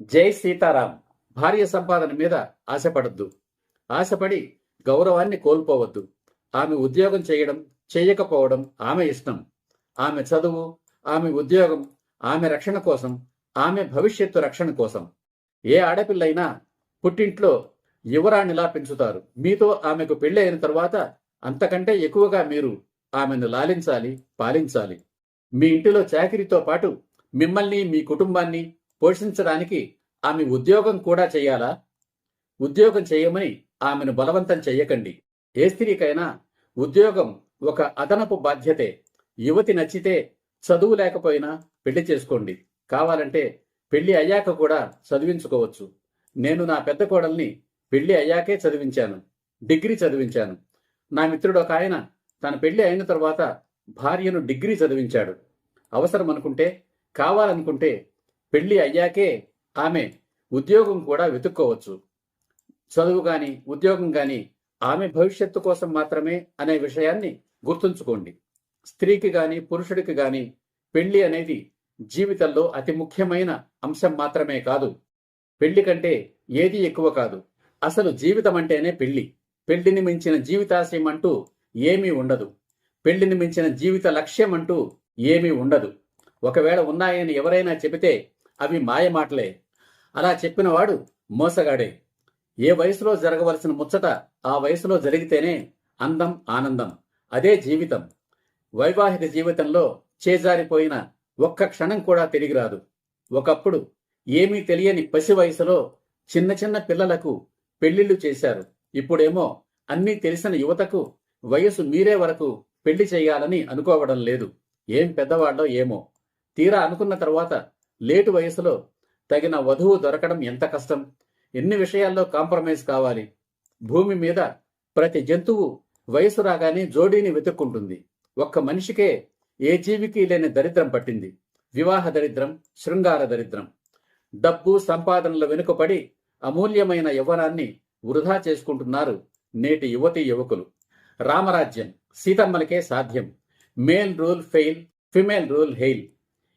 జై సీతారాం. భార్య సంపాదన మీద ఆశపడద్దు. ఆశపడి గౌరవాన్ని కోల్పోవద్దు. ఆమె ఉద్యోగం చేయడం చేయకపోవడం ఆమె ఇష్టం. ఆమె చదువు ఆమె ఉద్యోగం ఆమె రక్షణ కోసం ఆమె భవిష్యత్తు రక్షణ కోసం. ఏ ఆడపిల్లైనా పుట్టింట్లో యువరాణిలా పెంచుతారు? మీతో ఆమెకు పెళ్ళి అయిన తర్వాత అంతకంటే ఎక్కువగా మీరు ఆమెను లాలించాలి పాలించాలి. మీ ఇంటిలో చాకరీతో పాటు మిమ్మల్ని మీ కుటుంబాన్ని పోషించడానికి ఆమె ఉద్యోగం కూడా చేయాలా? ఉద్యోగం చేయమని ఆమెను బలవంతం చేయకండి ఏ స్త్రీకైనా ఉద్యోగం ఒక అదనపు బాధ్యతే. యువతి నచ్చితే చదువు లేకపోయినా పెళ్ళి చేసుకోండి. కావాలంటే పెళ్ళి అయ్యాక కూడా చదివించుకోవచ్చు. నేను నా పెద్ద కోడల్ని పెళ్ళి అయ్యాకే చదివించాను. డిగ్రీ చదివించాను. నా మిత్రుడు ఒక ఆయన తన పెళ్ళి అయిన తర్వాత భార్యను డిగ్రీ చదివించాడు. అవసరం అనుకుంటే కావాలనుకుంటే పెళ్ళి అయ్యాకే ఆమె ఉద్యోగం కూడా వెతుక్కోవచ్చు. చదువు కానీ ఉద్యోగం కానీ ఆమె భవిష్యత్తు కోసం మాత్రమే అనే విషయాన్ని గుర్తుంచుకోండి. స్త్రీకి కానీ పురుషుడికి కానీ పెళ్ళి అనేది జీవితంలో అతి ముఖ్యమైన అంశం మాత్రమే కాదు. పెళ్ళి కంటే ఏది ఎక్కువ కాదు. అసలు జీవితం అంటేనే పెళ్ళి. పెళ్ళిని మించిన జీవితాశయం అంటూ ఏమీ ఉండదు. పెళ్ళిని మించిన జీవిత లక్ష్యం అంటూ ఏమీ ఉండదు. ఒకవేళ ఉన్నాయని ఎవరైనా చెబితే అవి మాయమాటలే అలా చెప్పినవాడు మోసగాడే. ఏ వయసులో జరగవలసిన ముచ్చట ఆ వయసులో జరిగితేనే అందం ఆనందం అదే జీవితం. వైవాహిక జీవితంలో చేజారిపోయిన ఒక్క క్షణం కూడా తిరిగి రాదు. ఒకప్పుడు ఏమీ తెలియని పసి వయసులో చిన్న చిన్న పిల్లలకు పెళ్ళిళ్ళు చేశారు. ఇప్పుడేమో అన్నీ తెలిసిన యువతకు వయసు మీరే వరకు పెళ్ళి చేయాలని అనుకోవడం లేదు. ఏం పెద్దవాళ్ళో ఏమో. తీరా అనుకున్న తర్వాత లేటు వయసులో తగిన వధువు దొరకడం ఎంత కష్టం? ఎన్ని విషయాల్లో కాంప్రమైజ్ కావాలి? భూమి మీద ప్రతి జంతువు వయసు రాగానే జోడీని వెతుక్కుంటుంది. ఒక్క మనిషికే ఏ జీవికి లేని దరిద్రం పట్టింది. వివాహ దరిద్రం శృంగార దరిద్రం. డబ్బు సంపాదనల వెనుకబడి అమూల్యమైన యవ్వనాన్ని వృధా చేసుకుంటున్నారు నేటి యువతి యువకులు. రామరాజ్యం సీతమ్మలకే సాధ్యం. Male rule fail female rule hail.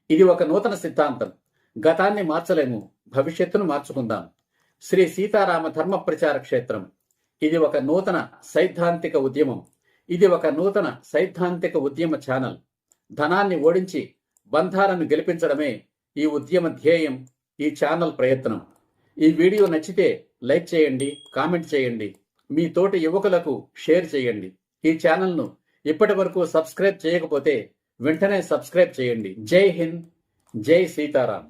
ఇది ఒక నూతన సిద్ధాంతం. గతాన్ని మార్చలేము భవిష్యత్తును మార్చుకుందాం. శ్రీ సీతారామ ధర్మ ప్రచార క్షేత్రం. ఇది ఒక నూతన సైద్ధాంతిక ఉద్యమం. ఇది ఒక నూతన సైద్ధాంతిక ఉద్యమ ఛానల్. ధనాన్ని ఓడించి బంధాలను గెలిపించడమే ఈ ఉద్యమ ధ్యేయం ఈ ఛానల్ ప్రయత్నం. ఈ వీడియో నచ్చితే లైక్ చేయండి కామెంట్ చేయండి. మీ తోటి యువకులకు షేర్ చేయండి. ఈ ఛానల్ను ఇప్పటి వరకు సబ్స్క్రైబ్ చేయకపోతే వెంటనే సబ్స్క్రైబ్ చేయండి. జై హింద్. జై సీతారాం.